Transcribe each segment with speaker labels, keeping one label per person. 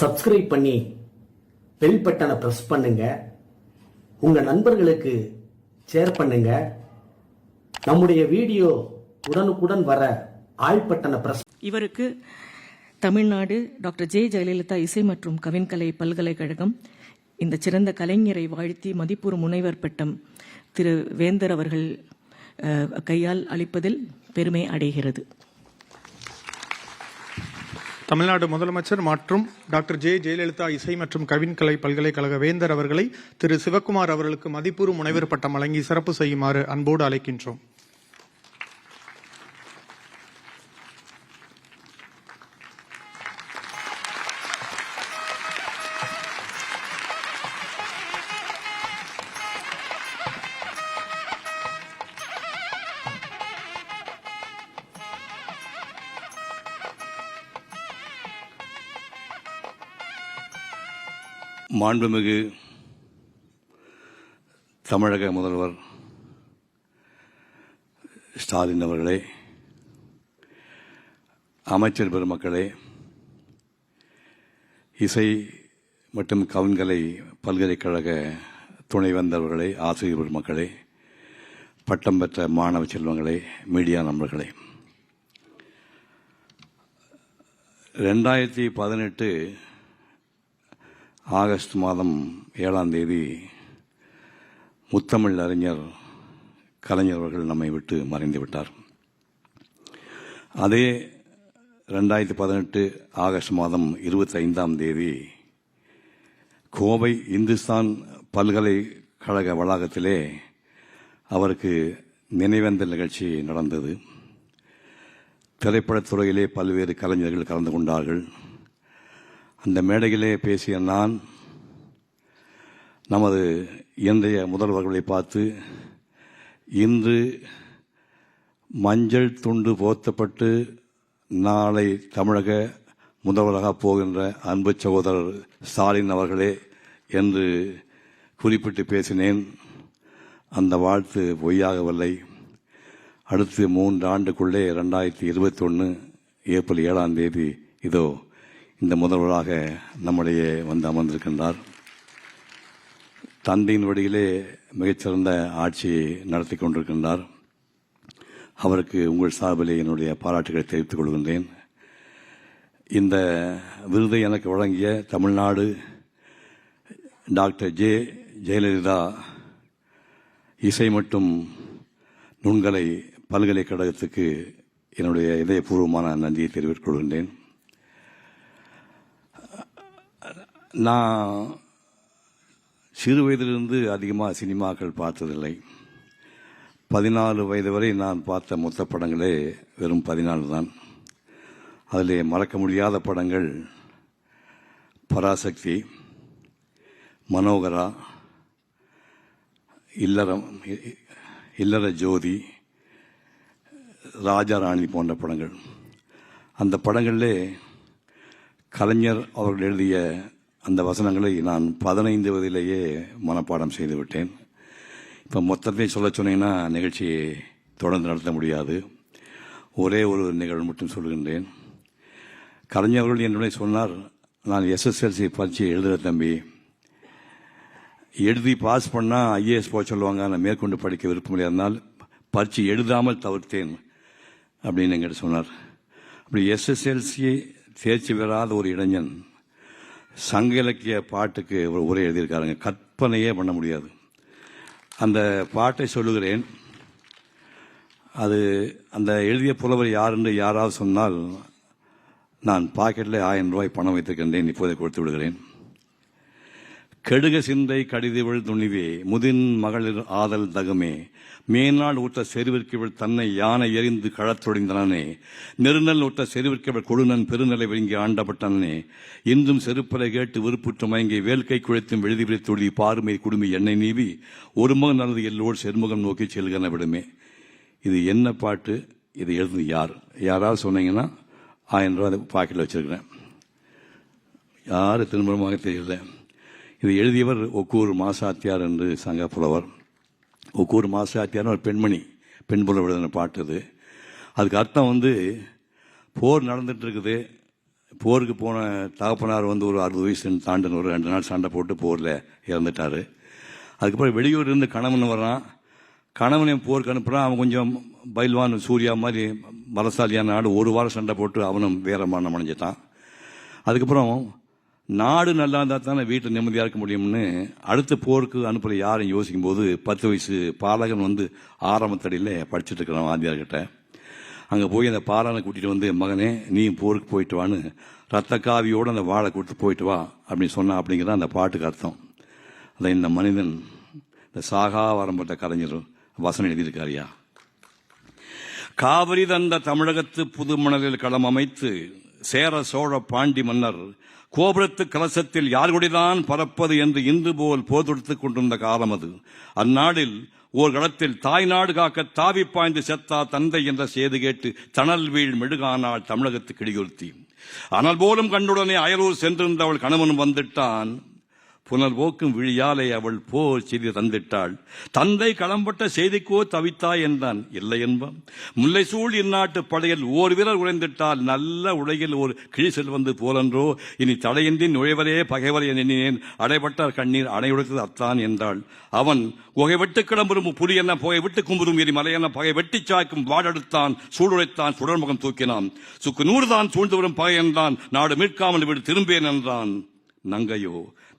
Speaker 1: Subscribe பண்ணி bell பட்டனை press பண்ணுங்க. உங்கள் நண்பர்களுக்கு ஷேர் பண்ணுங்க. நம்முடைய வீடியோ உடனுக்குடன் வர ஆல் பட்டனை
Speaker 2: இவருக்கு தமிழ்நாடு டாக்டர் ஜே. ஜெயலலிதா இசை மற்றும் கவின்கலை பல்கலைக்கழகம் இந்த சிறந்த கலைஞரை வாழ்த்தி மதிப்பூர் முனைவர் பட்டம் திரு. வேந்தர் அவர்கள் கையால் அளிப்பதில் பெருமை அடைகிறது.
Speaker 3: தமிழ்நாடு முதலமைச்சர் மற்றும் டாக்டர் ஜே. ஜெயலலிதா இசை மற்றும் கவின்கலை பல்கலைக்கழக வேந்தர் அவர்களை திரு. சிவக்குமார் அவர்களுக்கு மதிப்பூர் முனைவர் பட்டம் வழங்கி சிறப்பு செய்யுமாறு அன்போடு அழைக்கின்றோம்.
Speaker 4: மாண்புமிகு தமிழக முதல்வர் ஸ்டாலின் அவர்களே அமைச்சர் பெருமக்களே இசை மற்றும் கவின்கலை பல்கலைக்கழக துணைவேந்தர்களே ஆசிரியர் பெருமக்களே பட்டம் பெற்ற மாணவ செல்வங்களே மீடியா நண்பர்களே. ரெண்டாயிரத்தி பதினெட்டு ஆகஸ்ட் மாதம் ஏழாம் தேதி முத்தமிழ் அறிஞர் கலைஞர் அவர்கள் நம்மை விட்டு மறைந்து விட்டார். அதே ரெண்டாயிரத்தி பதினெட்டு ஆகஸ்ட் மாதம் இருபத்தி ஐந்தாம் தேதி கோவை இந்துஸ்தான் பல்கலைக்கழக வளாகத்திலே அவருக்கு நினைவேந்தல் நிகழ்ச்சி நடந்தது. திரைப்படத்துறையிலே பல்வேறு கலைஞர்கள் கலந்து கொண்டார்கள். அந்த மேடையிலே பேசிய நான் நமது இன்றைய முதல்வர்களை பார்த்து இன்று மஞ்சள் துண்டு போர்த்தப்பட்டு நாளை தமிழக முதல்வராக போகின்ற அன்பு சகோதரர் ஸ்டாலின் அவர்களே என்று குறிப்பிட்டு பேசினேன். அந்த வாழ்த்து பொய்யாகவில்லை. அடுத்து மூன்று ஆண்டுக்குள்ளே ரெண்டாயிரத்தி இருபத்தி ஒன்று ஏப்ரல் ஏழாம் தேதி இதோ இந்த முதல்வராக நம்முடைய வந்து அமர்ந்திருக்கின்றார். தந்தையின் வழியிலே மிகச்சிறந்த ஆட்சியை நடத்தி கொண்டிருக்கின்றார். அவருக்கு உங்கள் சார்பிலே என்னுடைய பாராட்டுகளை தெரிவித்துக் கொள்கின்றேன். இந்த விருதை எனக்கு வழங்கிய தமிழ்நாடு டாக்டர் ஜே. ஜெயலலிதா இசை மற்றும் நுண்கலை பல்கலைக்கழகத்துக்கு என்னுடைய இதயபூர்வமான நன்றியை தெரிவித்துக் கொள்கின்றேன். நான் சிறு வயதிலிருந்து அதிகமாக சினிமாக்கள் பார்த்ததில்லை. பதினாலு வயது வரை நான் பார்த்த மொத்த படங்களே வெறும் பதினாலு தான். அதில் மறக்க முடியாத படங்கள் பராசக்தி மனோகரா இல்லறம் இல்லற ஜோதி ராஜாராணி போன்ற படங்கள். அந்த படங்களில் கலைஞர் அவர்கள் எழுதிய அந்த வசனங்களை நான் பதினைந்து வயதிலேயே மனப்பாடம் செய்து விட்டேன் இப்போ மொத்தத்தை சொல்ல சொன்னீங்கன்னா நிகழ்ச்சியை தொடர்ந்து நடத்த முடியாது. ஒரே ஒரு நிகழ்வு மட்டும் சொல்கின்றேன். கலைஞர்கள் என்னுடைய சொன்னார் நான் எஸ்எஸ்எல்சி பரீட்சை எழுதுகிற தம்பி. எழுதி பாஸ் பண்ணால் ஐஏஎஸ் போக சொல்லுவாங்க. நான் மேற்கொண்டு படிக்க விருப்பம் இல்லையாதனால் பரீட்சை எழுதாமல் தவிர்த்தேன். அப்படின்னு எங்கிட்ட சொன்னார். அப்படி எஸ்எஸ்எல்சியை தேர்ச்சி பெறாத ஒரு இளைஞன் சங்க இலக்கிய பாட்டுக்கு ஒரு உரை எழுதியிருக்காருங்க. கற்பனையே பண்ண முடியாது. அந்த பாட்டை சொல்லுகிறேன். அது அந்த எழுதிய புலவர் யார் என்று யாராவது சொன்னால் நான் பாக்கெட்டில் ஆயிரம் ரூபாய் பணம் வைத்திருக்கின்றேன் இப்போதை கொடுத்து விடுகிறேன். கெடுக சிந்தை கடிதவிழ் துணிவே முதின் மகளிர் ஆதல் தகுமே. மேனாள் ஊட்ட செருவிற்கவள் தன்னை யானை எறிந்து கழத்தொழிந்தனே நெருநல் ஊட்ட செருவிற்கவள் கொடுநன் பெருநிலை விழுங்கி ஆண்டப்பட்டனே இன்றும் செருப்பலை கேட்டு விருப்புற்று மயங்கி வேல்கை குழைத்தும் எழுதி விழித்தொழி பாருமை குடுமி எண்ணெய் நீவி ஒரு மகன் நல்லது எல்லோடு செருமுகம் நோக்கி செல்கன விடுமே. இது என்ன பாட்டு? இது எழுதுனது யார்? யாராவது சொன்னீங்கன்னா ஆயிரம் ரூபாய் பாக்கெட்டில் வச்சிருக்கிறேன். யார் திரும்பமாக தெரியல. இது எழுதியவர் ஒக்கூர் மாசாத்தியார் என்று சங்க புலவர் ஒக்கூர் மாசாத்தியார் ஒரு பெண்மணி பெண் புலவர் எழுதின பாட்டு இது அதுக்கு அர்த்தம் வந்து போர் நடந்துட்டு இருக்குது போருக்கு போன தகப்பனார் வந்து ஒரு அறுபது வயசு தாண்டின ஒரு ரெண்டு நாள் சண்டை போட்டு போரில் இறந்துட்டார். அதுக்கப்புறம் வெளியூர் இருந்து கணவன் வர்றான். கணவனை போருக்கு அனுப்புகிறான் அவன் கொஞ்சம் பைல்வான் சூர்யா மாதிரி பலசாலியான நாடு ஒரு வாரம் சண்டை போட்டு அவனும் வேற மரணம் அடைஞ்சிட்டான். அதுக்கப்புறம் நாடு நல்லா இருந்தால் தானே வீட்டில் நிம்மதியாக இருக்க முடியும்னு அடுத்த போருக்கு அனுப்புகிற யாரும் யோசிக்கும் போது பத்து வயசு பாலகன் வந்து ஆரம்பத்தடியில் படிச்சுட்டு இருக்கிறான் வாத்தியார்கிட்ட அங்கே போய் அந்த பாலனை கூட்டிகிட்டு வந்து மகனே நீ போருக்கு போயிட்டு வான்னு ரத்த காவியோடு அந்த வாழை கொடுத்து போயிட்டு வா அப்படின்னு சொன்னா அப்படிங்கிறத அந்த பாட்டுக்கு அர்த்தம். அதை இந்த மனிதன் இந்த சாகா வரம்பட்ட கலைஞர் வசனம் எழுதியிருக்காருயா காவிரி தந்த தமிழகத்து புது மணலில் களம் அமைத்து சேர சோழ பாண்டி மன்னர் கோபுரத்து கலசத்தில் யார்குடிதான் பறப்பது என்று இன்று போல் போதெடுத்துக் கொண்டிருந்த காலம் அது. அந்நாளில் ஓர் களத்தில் தாய் நாடு காக்க தாவி பாய்ந்து செத்தா தந்தை என்ற செய்து கேட்டு தணல் வீழ் மெழுகானாள் தமிழகத்துக்கு இடியுறுத்தி ஆனால் போலும் கண்டுடனே அயலூர் சென்றிருந்த அவள் கணவன் வந்துட்டான். புனர்வோக்கும் விழியாலே அவள் போர் செய்தி தந்திட்டாள். தந்தை களம்பட்ட செய்திக்கோ தவித்தாய் என்றான். இல்லை என்பான் முல்லை சூழ் இந்நாட்டு படையில் ஓர் வீரர் உழைந்திட்டால் நல்ல உலகில் ஒரு கிழி செல்வந்து போலன்றோ இனி தடையின்றி நுழைவரே பகைவர் எண்ணினேன். அடைபட்டார் கண்ணீர் அணையுடைத்தது அத்தான் என்றாள். அவன் புகை வெட்டு கிளம்புறும் புலி என்ன புகை விட்டு கும்புறும் எரி மலை என்ன பகை வெட்டி சாய்க்கும் வாடெடுத்தான் சூடுழைத்தான் சுடர்முகம் தூக்கினான். சுக்கு நூறு தான் சூழ்ந்து வரும் பகை என்றான். நாடு மீட்காமல் விடு திரும்பேன் என்றான். நங்கையோ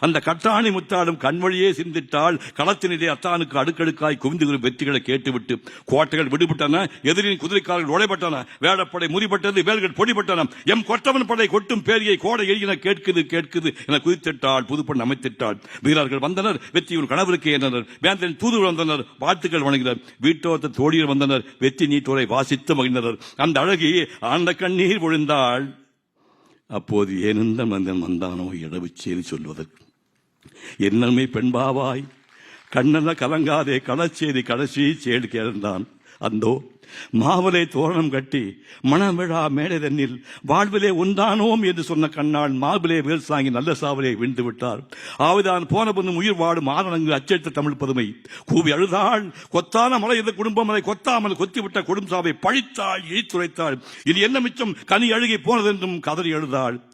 Speaker 4: அந்த கட்டாணி முத்தாலும் கண்வழியே சிந்திட்டால் களத்தினிலே அத்தானுக்கு அடுக்கடுக்காய் குவிந்து வரும் வெற்றிகளை கேட்டுவிட்டு கோட்டைகள் விடுபட்டன. எதிரின் குதிரைக்காரர்கள் உடைபட்டன வேடப்படை முறிபட்டது வேல்கள் பொடிபட்டன. எம் கொட்டவன் படை கொட்டும் பேரியை கோடை எரியின கேட்குது கேட்குது என குதித்திட்டாள் புதுப்பண் அமைத்திட்டாள். வீரர்கள் வந்தனர் வெற்றியின் கணவருக்கு ஏறினர் வேந்தரின் தூது வந்தனர் வாழ்த்துக்கள் வணங்கினர் வீட்டோத்த தோழியர் வந்தனர் வெற்றி நீட்டோரை வாசித்து மகிழ்ந்தனர். அந்த அழகி ஆண்ட கண்ணீர் விழுந்தாள் அப்போது ஏனெந்த மனிதன் வந்தானோ இடவு செய்தி சொல்வதற்கு. என்னமே பெண்பாவாய் கண்ணன கலங்காதே களச்சேரி கடைசி சேடு கேழ்ந்தான் அந்தோ மாவலை தோரணம் கட்டி மணவிழா மேடைதன்னில் வாழ்விலே உண்டானோம் என்று சொன்ன கண்ணால் மாவிலே வேல் சாங்கி நல்ல சாவலே விழுந்து விட்டார். ஆவிதான் போன பொண்ணும் உயிர் வாடும் ஆரணங்கு அச்சடித்த தமிழ் பதுமை. கூவி அழுதாள் கொத்தான மலை இந்த குடும்பம் அதை கொத்தாமல் கொத்திவிட்ட குடும்ப சாவை பழித்தாள் இழித்துரைத்தாள் இது என்ன மிச்சம்? கனி அழுகி போனதென்றும் கதறி அழுதாள்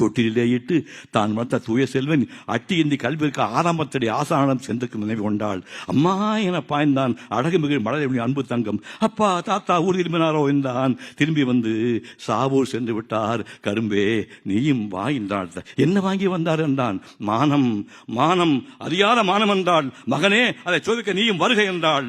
Speaker 4: தொட்டிலே இட்டு தான் வளர்த்த தூய செல்வன் அட்டி இந்தி கல்விற்கு ஆறாமத்தடி ஆசானம் சென்றுக்கு நினைவு கொண்டாள். அம்மா என பாய்ந்தான் அழகு மிகு மலரை அன்பு தங்கம். அப்பா தாத்தா ஊர் திரும்பினாரோ என்றான். திரும்பி வந்து சாவூர் சென்று விட்டார். கரும்பே நீயும் வா என்றாள் என்ன வாங்கி வந்தார் என்றான். மானம் மானம் அறியாத மானம் என்றாள். மகனே அதை சோதிக்க நீயும் வருகை என்றாள்.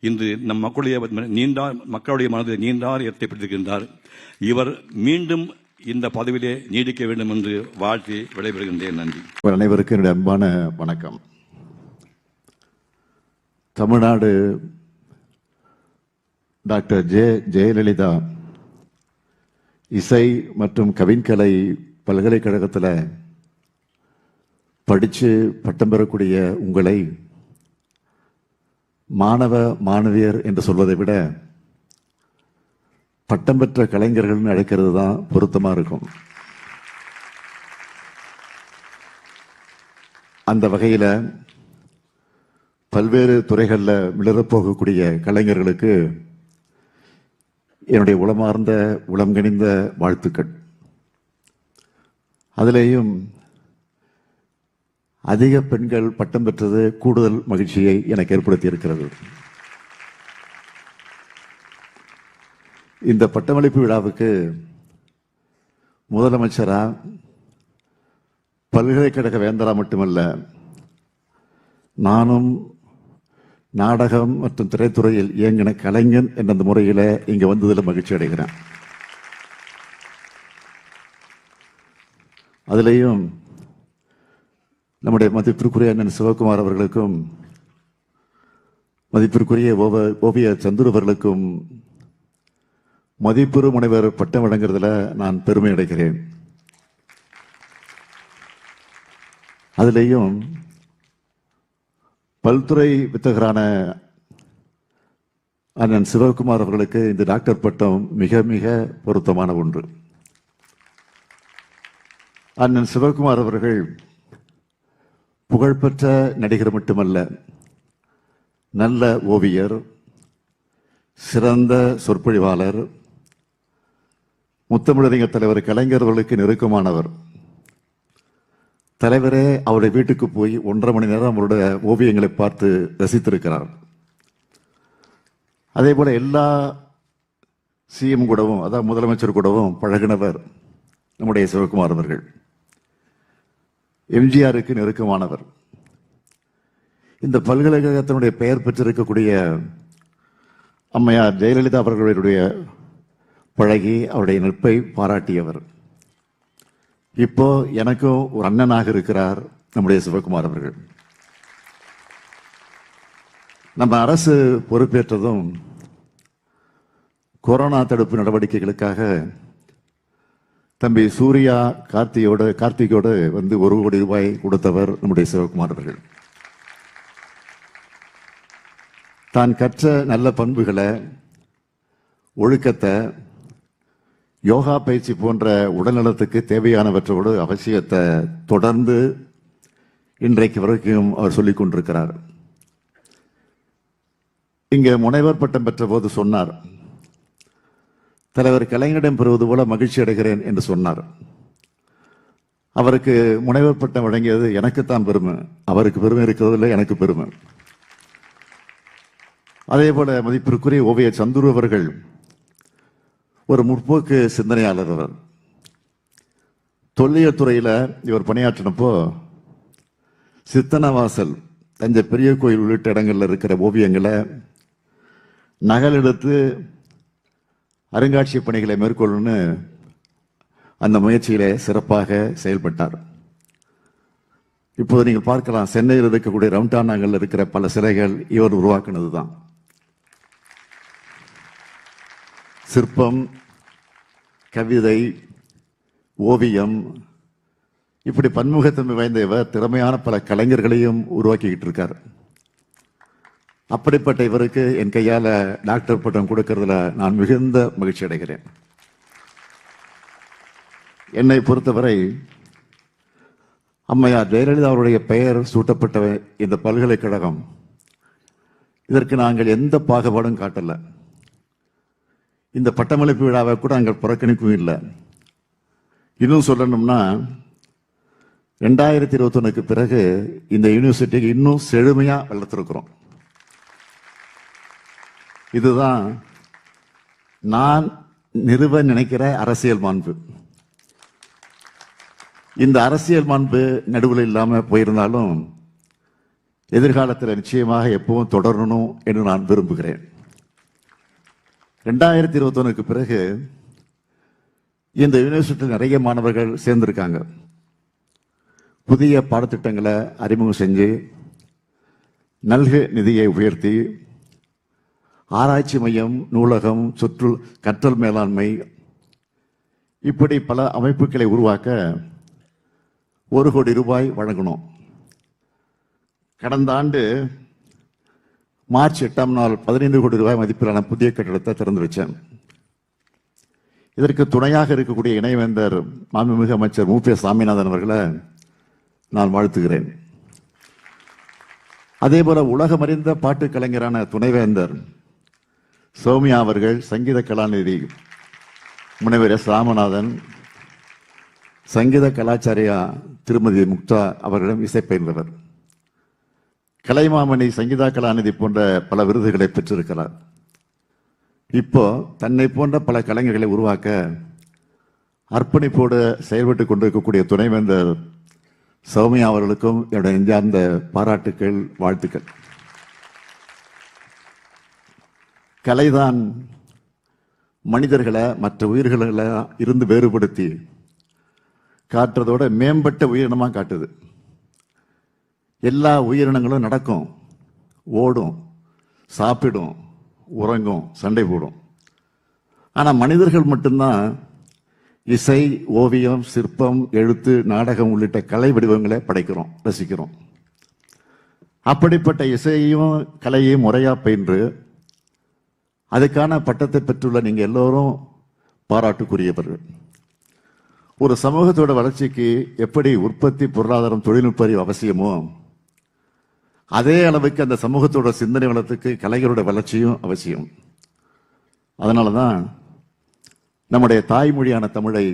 Speaker 4: இன்று நம் மக்களுடைய நீண்டார் மக்களுடைய மனதில் நீண்டார் ஏற்படுத்தியிருக்கின்றார் இவர் மீண்டும் இந்த பதவியிலே நீடிக்க வேண்டும் என்று வாழ்த்தி விடைபெறுகின்றேன். நன்றி.
Speaker 5: அனைவருக்கும் என்னுடைய அன்பான வணக்கம். தமிழ்நாடு டாக்டர் ஜே ஜெயலலிதா இசை மற்றும் கவின்கலை பல்கலைக்கழகத்தில் படித்து பட்டம் பெறக்கூடிய உங்களை மாணவ மாணவியர் என்று சொல்வதை விட பட்டம் பெற்ற கலைஞர்கள்னு அழைக்கிறது தான் பொருத்தமாக இருக்கும். அந்த வகையில் பல்வேறு துறைகளில் மிளறப் போகக்கூடிய கலைஞர்களுக்கு என்னுடைய உளமார்ந்த உளம் கணிந்த வாழ்த்துக்கள். அதிலேயும் அதிக பெண்கள் பட்டம் பெற்றது கூடுதல் மகிழ்ச்சியை எனக்கு ஏற்படுத்தி இருக்கிறது இந்த பட்டமளிப்பு விழாவுக்கு முதலமைச்சரா பல்கலைக்கழக வேந்தரா மட்டுமல்ல நானும் நாடகம் மற்றும் திரைத்துறையில் இயங்கின கலைஞன் என்ற அந்த முறையில் இங்க வந்ததில் மகிழ்ச்சி அடைகிறேன். அதுலேயும் நம்முடைய மதிப்பிற்குரிய அண்ணன் சிவகுமார் அவர்களுக்கும் மதிப்பிற்குரிய ஓவ- ஓவிய சந்துரு அவர்களுக்கும் மதிப்புறு முனைவர் பட்டம் வழங்குறதுல நான் பெருமை அடைகிறேன். அதுலேயும் பல்துறை வித்தகரான அண்ணன் சிவகுமார் அவர்களுக்கு இந்த டாக்டர் பட்டம் மிக மிக பொருத்தமான ஒன்று. அண்ணன் சிவகுமார் அவர்கள் புகழ்பெற்ற நடிகர் மட்டுமல்ல நல்ல ஓவியர் சிறந்த சொற்பொழிவாளர் முத்தமிழறிஞர் தலைவர் கலைஞர்களுக்கு நெருக்கமானவர். தலைவரே அவருடைய வீட்டுக்கு போய் ஒன்றரை மணி நேரம் அவருடைய ஓவியங்களை பார்த்து ரசித்திருக்கிறார். அதே போல எல்லா சிஎம் கூடவும் அதாவது முதலமைச்சர் கூடவும் பழகினவர் நம்முடைய சிவகுமார் அவர்கள். எம்ஜிஆருக்கு நெருக்கமானவர். இந்த பல்கலைக்கழகத்தினுடைய பெயர் பெற்றிருக்கக்கூடிய அம்மையார் ஜெயலலிதா அவர்களுடைய பழகி அவருடைய நட்பை பாராட்டியவர். இப்போ எனக்கும் ஒரு அண்ணனாக இருக்கிறார் நம்முடைய சிவகுமார் அவர்கள். நம்ம அரசு பொறுப்பேற்றதும் கொரோனா தடுப்பு நடவடிக்கைகளுக்காக தம்பி சூர்யா கார்த்தியோடு கார்த்திகோடு வந்து ஒரு கோடி ரூபாய் கொடுத்தவர் நம்முடைய சிவகுமார் அவர்கள். தான் கற்ற நல்ல பண்புகளை ஒழுக்கத்தை யோகா பயிற்சி போன்ற உடல்நலத்துக்கு தேவையானவற்றோடு அவசியத்தை தொடர்ந்து இன்றைக்கு வரைக்கும் அவர் சொல்லிக் கொண்டிருக்கிறார். இங்கே முனைவர் பட்டம் பெற்ற போது சொன்னார் தலைவர் கலைஞரிடம் பெறுவது போல மகிழ்ச்சி அடைகிறேன் என்று சொன்னார். அவருக்கு முனைவர் பட்டம் வழங்கியது எனக்குத்தான் பெருமை. அவருக்கு பெருமை இருக்கிறதில்ல எனக்கு பெருமை. அதே போல மதிப்பிற்குரிய ஓவிய சந்துரு அவர்கள் ஒரு முற்போக்கு சிந்தனையாளர் அவர். தொல்லியல் துறையில் இவர் பணியாற்றினப்போ சித்தனவாசல் தஞ்சை பெரிய கோயில் உள்ளிட்ட இடங்களில் இருக்கிற ஓவியங்களை நகல் எடுத்து அருங்காட்சியக பணிகளை மேற்கொள்ளணும்னு அந்த முயற்சியில சிறப்பாக செயல்பட்டார். இப்போது நீங்கள் பார்க்கலாம் சென்னையில் இருக்கக்கூடிய ரவுண்டானாங்கல்ல இருக்கிற பல சிலைகள் இவர் உருவாக்குனது தான் சிற்பம் கவிதை ஓவியம் இப்படி பன்முகத்தன்மை வாய்ந்த இவர் திறமையான பல கலைஞர்களையும் உருவாக்கிக்கிட்டு இருக்கார். அப்படிப்பட்ட இவருக்கு என் கையால டாக்டர் பட்டம் கொடுக்கறதுல நான் மிகுந்த மகிழ்ச்சி அடைகிறேன். என்னை பொறுத்தவரை அம்மையார் ஜெயலலிதா அவருடைய பெயர் சூட்டப்பட்ட இந்த பல்கலைக்கழகம் இதற்கு நாங்கள் எந்த பாகுபாடும் காட்டல. இந்த பட்டமளிப்பு விழாவை கூட நாங்கள் புறக்கணிக்கவும் இல்லை. இன்னும் சொல்லணும்னா ரெண்டாயிரத்தி இருபத்தொன்னுக்கு பிறகு இந்த யூனிவர்சிட்டிக்கு இன்னும் செழுமையாக வளர்த்துருக்குறோம். இதுதான் நான் நிறுவ நினைக்கிற அரசியல் மாண்பு. இந்த அரசியல் மாண்பு நடுவில் இல்லாமல் போயிருந்தாலும் எதிர்காலத்தில் நிச்சயமாக எப்பவும் தொடரணும் என்று நான் விரும்புகிறேன். ரெண்டாயிரத்தி இருபத்தொன்னுக்கு பிறகு இந்த யூனிவர்சிட்டியில் நிறைய மாணவர்கள் சேர்ந்திருக்காங்க. புதிய பாடத்திட்டங்களை அறிமுகம் செஞ்சு நல்கு நிதியை உயர்த்தி ஆராய்ச்சி மையம் நூலகம் சுற்று கற்றல் மேலாண்மை இப்படி பல அமைப்புகளை உருவாக்க ஒரு கோடி ரூபாய் வழங்கணும். கடந்த ஆண்டு மார்ச் எட்டாம் நாள் பதினைந்து கோடி ரூபாய் மதிப்பிலான புதிய கட்டிடத்தை திறந்து வச்சேன் இதற்கு துணையாக இருக்கக்கூடிய இணைவேந்தர் மாண்புமிகு அமைச்சர் மு. பி. சாமிநாதன் அவர்களை நான் வாழ்த்துகிறேன். அதே போல உலகமறிந்த பாட்டு கலைஞரான துணைவேந்தர் சௌமியா அவர்கள் சங்கீத கலாநிதி முனைவர் எஸ் ராமநாதன் சங்கீத கலாச்சாரியா திருமதி முக்தா அவர்களிடம் இசைப்பயின்றவர் கலைமாமணி சங்கீதா கலாநிதி போன்ற பல விருதுகளை பெற்றிருக்கிறார். இப்போ தன்னை போன்ற பல கலைஞர்களை உருவாக்க அர்ப்பணிப்போடு செயல்பட்டு கொண்டிருக்கக்கூடிய துணைவேந்தர் சௌமியா அவர்களுக்கும் என்னுடைய நெஞ்சார்ந்த பாராட்டுக்கள் வாழ்த்துக்கள். கலைதான் மனிதர்களை மற்ற உயிர்களை இருந்து வேறுபடுத்தி காட்டுறதோட மேம்பட்ட உயிரினமாக காட்டுது. எல்லா உயிரினங்களும் நடக்கும் ஓடும் சாப்பிடும் உறங்கும் சண்டை போடும். ஆனால் மனிதர்கள் மட்டும்தான் இசை ஓவியம் சிற்பம் எழுத்து நாடகம் உள்ளிட்ட கலை வடிவங்களை படைக்கிறோம் ரசிக்கிறோம். அப்படிப்பட்ட இசையையும் கலையையும் முறையாக பயின்று அதுக்கான பட்டத்தை பெற்றுள்ள நீங்கள் எல்லோரும் பாராட்டுக்குரியவர்கள். ஒரு சமூகத்தோட வளர்ச்சிக்கு எப்படி உற்பத்தி பொருளாதாரம் தொழில்நுட்ப அறிவு அவசியமோ அதே அளவுக்கு அந்த சமூகத்தோட சிந்தனை வளத்துக்கு கலைஞரோட வளர்ச்சியும் அவசியம். அதனால தான் நம்முடைய தாய்மொழியான தமிழை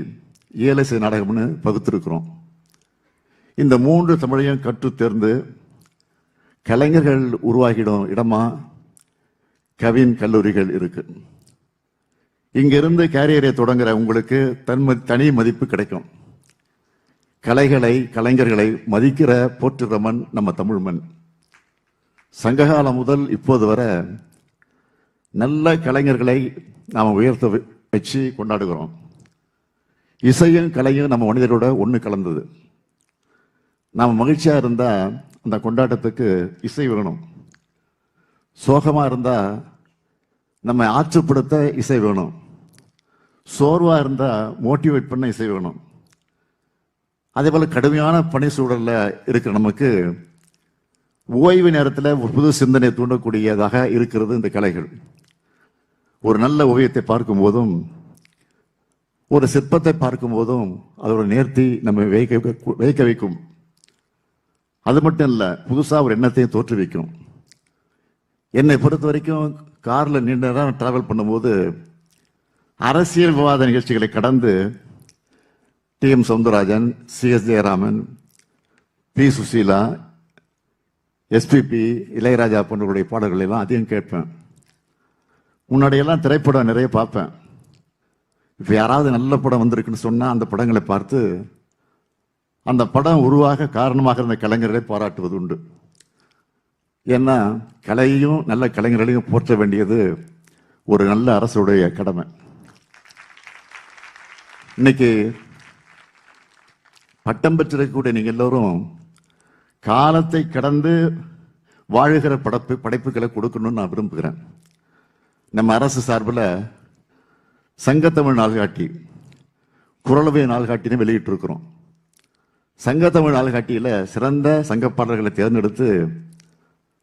Speaker 5: இயலிசை நாடகம்னு பகுத்திருக்கிறோம். இந்த மூன்று தமிழையும் கற்று தேர்ந்து கலைஞர்கள் உருவாகிடும் இடமா கவின் கல்லூரிகள் இருக்கு. இங்கிருந்து கேரியரை தொடங்குற உங்களுக்கு தன் தனி மதிப்பு கிடைக்கும். கலைகளை கலைஞர்களை மதிக்கிற போற்றுகிற மண் நம்ம தமிழ் மண் சங்ககாலம் முதல் இப்போது வரை நல்ல கலைஞர்களை நாம் உயர்த்த வச்சு கொண்டாடுகிறோம். இசையும் கலையும் நம்ம மனிதரோட ஒன்று கலந்தது. நாம் மகிழ்ச்சியாக இருந்தால் அந்த கொண்டாட்டத்துக்கு இசை வேணும். சோகமாக இருந்தால் நம்ம ஆற்றுப்படுத்த இசை வேணும். சோர்வாக இருந்தால் மோட்டிவேட் பண்ண இசை வேணும். அதே போல் கடுமையான பணி சூழலில் இருக்கிற நமக்கு ஓய்வு நேரத்தில் ஒரு புது சிந்தனை தூண்டக்கூடியதாக இருக்கிறது இந்த கலைகள். ஒரு நல்ல ஓவியத்தை பார்க்கும்போதும் ஒரு சிற்பத்தை பார்க்கும்போதும் அதோட நேர்த்தி நம்ம வைக்க வைக்க வைக்கும். அது மட்டும் இல்லை புதுசாக ஒரு எண்ணத்தையும் தோற்றுவிக்கும். என்னை பொறுத்த வரைக்கும் காரில் நீண்ட நேரம் டிராவல் பண்ணும்போது அரசியல் விவாத நிகழ்ச்சிகளை கடந்து T M Soundararajan C S Jayaraman P Susheela SPB Ilaiyaraaja போன்றவருடைய பாடல்களை எல்லாம் அதிகம் கேட்பேன். முன்னாடியெல்லாம் திரைப்படம் நிறைய பார்ப்பேன். இப்போ யாராவது நல்ல படம் வந்திருக்குன்னு சொன்னால் அந்த படங்களை பார்த்து அந்த படம் உருவாக காரணமாக இருந்த கலைஞர்களை பாராட்டுவது உண்டு. ஏன்னா கலையையும் நல்ல கலைஞர்களையும் போற்ற வேண்டியது ஒரு நல்ல அரசுடைய கடமை. இன்னைக்கு பட்டம் பெற்றிருக்கக்கூடிய நீங்கள் எல்லோரும் காலத்தை கடந்து வாழுகிற படைப்பு படைப்புகளை கொடுக்கணும்னு நான் விரும்புகிறேன். நம்ம அரசு சார்பில் சங்கத்தமிழ் நாள்காட்டி குரலவை நாள்காட்டின்னு வெளியிட்டிருக்கிறோம். சங்கத்தமிழ் நாள்காட்டியில் சிறந்த சங்கப்பாடல்களை தேர்ந்தெடுத்து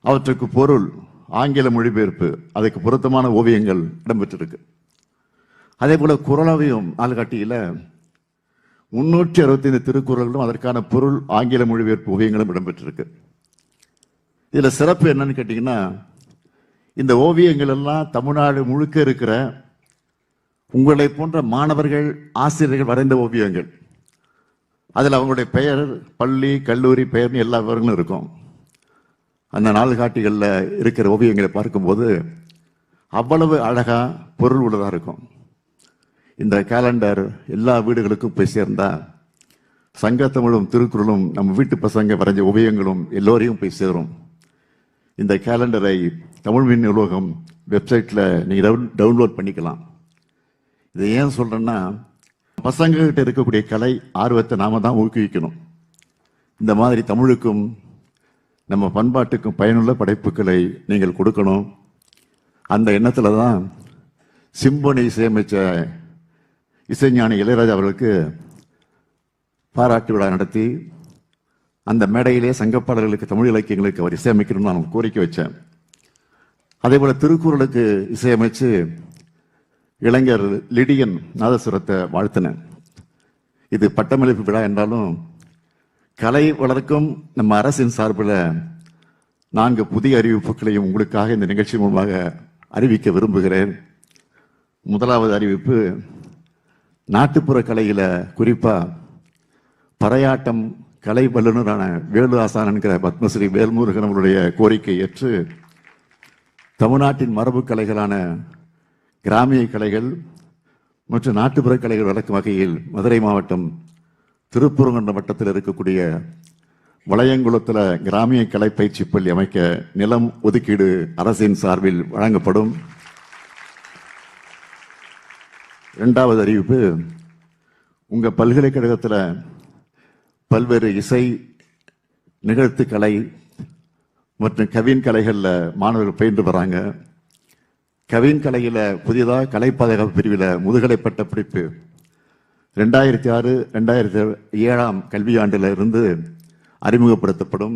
Speaker 5: அவற்றுக்கு பொருள் ஆங்கில மொழிபெயர்ப்பு அதுக்கு பொருத்தமான ஓவியங்கள் இடம்பெற்றிருக்கு. அதே போல குரலவையும் நாள்காட்டியில் முன்னூற்றி அறுபத்தைந்து திருக்குறள்களும் அதற்கான பொருள் ஆங்கில மொழிபெயர்ப்பு ஓவியங்களும் இடம்பெற்றிருக்கு. இதில் சிறப்பு என்னன்னு கேட்டிங்கன்னா இந்த ஓவியங்கள் எல்லாம் தமிழ்நாடு முழுக்க இருக்கிற உங்களை போன்ற மாணவர்கள் ஆசிரியர்கள் வரைந்த ஓவியங்கள். அதில் அவங்களுடைய பெயர் பள்ளி கல்லூரி பெயர்னு எல்லா விவரங்களும் இருக்கும். அந்த நாள்காட்டிகளில் இருக்கிற ஓவியங்களை பார்க்கும்போது அவ்வளவு அழகாக பொருள் உள்ளதாக இருக்கும். இந்த கேலண்டர் எல்லா வீடுகளுக்கும் போய் சேர்ந்தா சங்கத்தமிழும் திருக்குறளும் நம்ம வீட்டு பசங்க வரைஞ்ச ஓவியங்களும் எல்லோரையும் போய் சேரும். இந்த கேலண்டரை தமிழ் மின் நூலகம் வெப்சைட்டில் நீங்கள் டவுன் டவுன்லோட் பண்ணிக்கலாம். இதை ஏன் சொல்கிறேன்னா பசங்ககிட்ட இருக்கக்கூடிய கலை ஆர்வத்தை நாம தான் ஊக்குவிக்கணும். இந்த மாதிரி தமிழுக்கும் நம்ம பண்பாட்டுக்கும் பயனுள்ள படைப்புகளை நீங்கள் கொடுக்கணும். அந்த எண்ணத்தில் தான் சிம்பொனி இசையமைச்ச இசைஞானி இளையராஜா அவர்களுக்கு பாராட்டு விழா நடத்தி அந்த மேடையிலே சங்கப்பாடல்களுக்கு தமிழ் இலக்கியங்களுக்கு அவர் இசையமைக்கணும்னு நான் கோரிக்கை வச்சேன். அதே போல் திருக்குறளுக்கு இசையமைச்சு இளைஞர் லிடியன் நாதசுரத்தை வாழ்த்தினேன். இது பட்டமளிப்பு விழா என்றாலும் கலை வளர்க்கும் நம்ம அரசின் சார்பில் நான்கு புதிய அறிவிப்புகளையும் உங்களுக்காக இந்த நிகழ்ச்சி மூலமாக அறிவிக்க விரும்புகிறேன். முதலாவது அறிவிப்பு நாட்டுப்புற கலையில் குறிப்பாக பறையாட்டம் கலை வல்லுநரான வேலு ஆசான் என்கிற பத்மஸ்ரீ வேல்முருகன் அவருடைய கோரிக்கை ஏற்று தமிழ்நாட்டின் மரபு கலைகளான கிராமிய கலைகள் மற்றும் நாட்டுப்புற கலைகள் வளர்க்கும் வகையில் மதுரை மாவட்டம் திருப்பூரங்குன்ற வட்டத்தில் இருக்கக்கூடிய வளையங்குளத்தில் கிராமிய கலை பயிற்சி பள்ளி அமைக்க நிலம் ஒதுக்கீடு அரசின் சார்பில் வழங்கப்படும். இரண்டாவது அறிவிப்பு உங்கள் பல்கலைக்கழகத்தில் பல்வேறு இசை நிகழ்த்து கலை மற்றும் கவின் கலைகளில் மாணவர்கள் பயின்று வராங்க. கவின் கலையில் புதிதாக கலை பாதுகாப்பு பிரிவில் முதுகலை பட்ட படிப்பு ரெண்டாயிரத்தி ஆறு ரெண்டாயிரத்தி ஏழாம் கல்வியாண்டில் இருந்து அறிமுகப்படுத்தப்படும்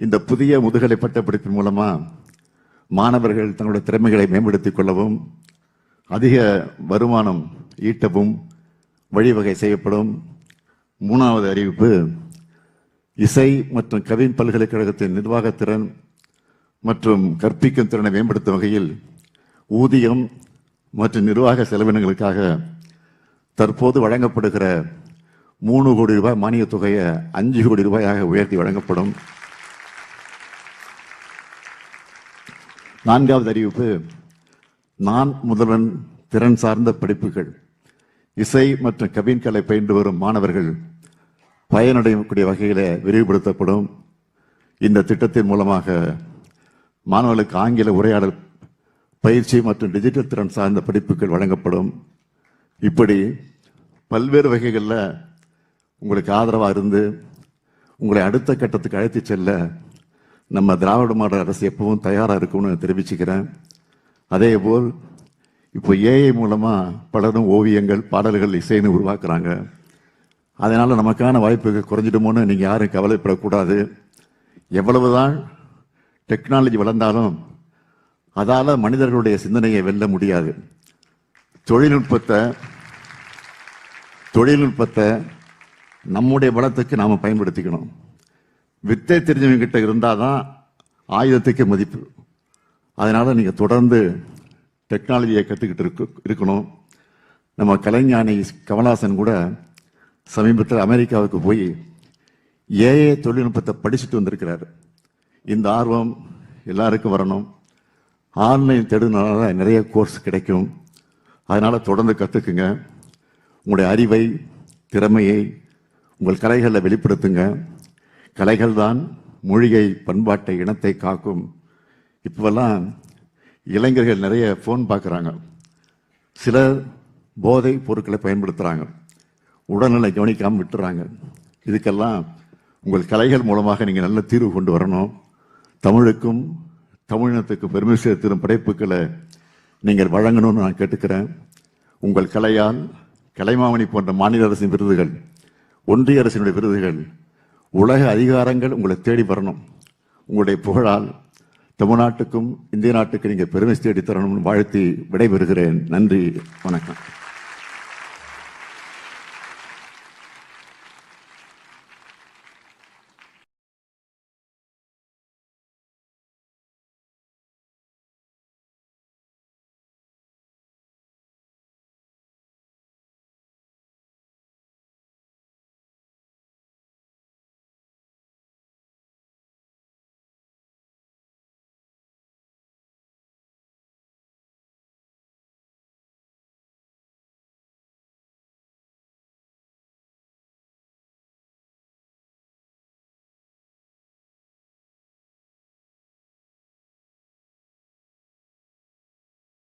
Speaker 5: இந்த புதிய முதுகலை பட்டப்படிப்பின் மூலமாக மாணவர்கள் தங்களுடைய திறமைகளை மேம்படுத்திக் கொள்ளவும் அதிக வருமானம் ஈட்டவும் வழிவகை செய்யப்படும். மூணாவது அறிவிப்பு இசை மற்றும் கவின் பல்கலைக்கழகத்தின் நிர்வாகத்திறன் மற்றும் கற்பிக்கும் திறனை மேம்படுத்தும் வகையில் ஊதியம் மற்றும் நிர்வாக செலவினங்களுக்காக தற்போது வழங்கப்படுகிற மூணு கோடி ரூபாய் மானியத் தொகையை அஞ்சு கோடி ரூபாயாக உயர்த்தி வழங்கப்படும். நான்காவது அறிவிப்பு நான் முதல்வன் திறன் சார்ந்த படிப்புகள் இசை மற்றும் கவின்கலை பயின்று வரும் மாணவர்கள் பயனடையக்கூடிய வகையில் விரிவுபடுத்தப்படும். இந்த திட்டத்தின் மூலமாக மாணவர்களுக்கு ஆங்கில உரையாடல் பயிற்சி மற்றும் டிஜிட்டல் திறன் சார்ந்த படிப்புகள் வழங்கப்படும். இப்படி பல்வேறு வகைகளில் உங்களுக்கு ஆதரவாக இருந்து உங்களை அடுத்த கட்டத்துக்கு அழைத்து செல்ல நம்ம திராவிட மாடல் அரசு எப்பவும் தயாராக இருக்கும்னு தெரிவிச்சுக்கிறேன். அதேபோல் இப்போ ஏஐ மூலமாக பலரும் ஓவியங்கள் பாடல்கள் இசைன்னு உருவாக்குறாங்க. அதனால் நமக்கான வாய்ப்புகள் குறைஞ்சிடுமோன்னு நீங்கள் யாரும் கவலைப்படக்கூடாது. எவ்வளவுதான் டெக்னாலஜி வளர்ந்தாலும் அதால் மனிதர்களுடைய சிந்தனையை வெல்ல முடியாது. தொழில்நுட்பத்தை தொழில்நுட்பத்தை நம்முடைய பலத்துக்கு நாம் பயன்படுத்திக்கணும். வித்தை தெரிஞ்சவங்க கிட்ட இருந்தால் தான் ஆயுதத்துக்கு மதிப்பு. அதனால் நீங்கள் தொடர்ந்து டெக்னாலஜியை கற்றுக்கிட்டு இருக்கு இருக்கணும். நம்ம கலைஞானி கமலாசன் கூட சமீபத்தில் அமெரிக்காவுக்கு போய் ஏஏ தொழில்நுட்பத்தை படிச்சுட்டு வந்திருக்கிறாரு. இந்த ஆர்வம் எல்லாருக்கும் வரணும். ஆன்லைன் தேடுனால நிறைய கோர்ஸ் கிடைக்கும். அதனால் தொடர்ந்து கற்றுக்குங்க உங்களுடைய அறிவை திறமையை உங்கள் கலைகளில் வெளிப்படுத்துங்க. கலைகள் தான் மொழியை பண்பாட்டை இனத்தை காக்கும். இப்போல்லாம் இளைஞர்கள் நிறைய ஃபோன் பார்க்குறாங்க. சிலர் போதை பொருட்களை பயன்படுத்துகிறாங்க உடல்நிலை கவனிக்காமல் விட்டுறாங்க. இதுக்கெல்லாம் உங்கள் கலைகள் மூலமாக நீங்கள் நல்ல தீர்வு கொண்டு வரணும். தமிழுக்கும் தமிழினத்துக்கும் பெருமை சேர்த்திடும் படைப்புகளை நீங்கள் வழங்கணும்னு நான் கேட்டுக்கிறேன். உங்கள் கலையால் கலைமாமணி போன்ற மாநில அரசின் விருதுகள் ஒன்றிய அரசினுடைய விருதுகள் உலக அதிகாரங்கள் உங்களை தேடி வரணும். உங்களுடைய புகழால் தமிழ்நாட்டுக்கும் இந்திய நாட்டுக்கு நீங்கள் பெருமை தேடி தரணும்னு வாழ்த்தி விடைபெறுகிறேன். நன்றி வணக்கம்.